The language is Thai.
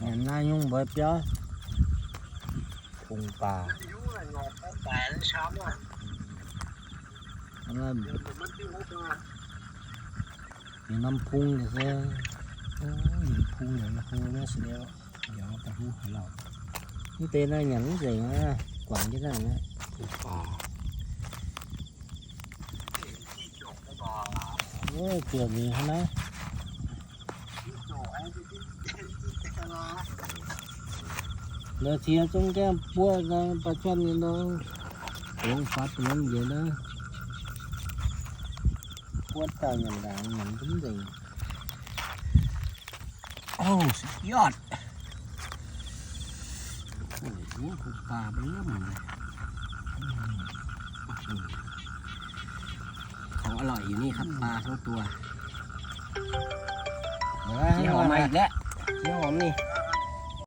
ngày nay nhung bệt chứ cùng bà. Lên thì năm phun thì sẽ gì phun này nó không nó sẽ đeo giờ ta hú hải lòng cái tên nó nhẫn gì nó quặng chứ nó này ôi trường gì hả nó จบไอ้ที่ที่ที่ตลาเดี๋ยวเทียจงแก้มปวดนปลาช่อนนี่เน้องโอ้ฟัดนั่นเดี๋ยวนะปวดตาหยันด่างหยันถึงเลยโอ้สุดยอดโอ้โหพูป่าเริ่มเลยของอร่อยอยู่นี่ครับปลาทั้งตัว มาอีกแล้วเนื้อหอมนี่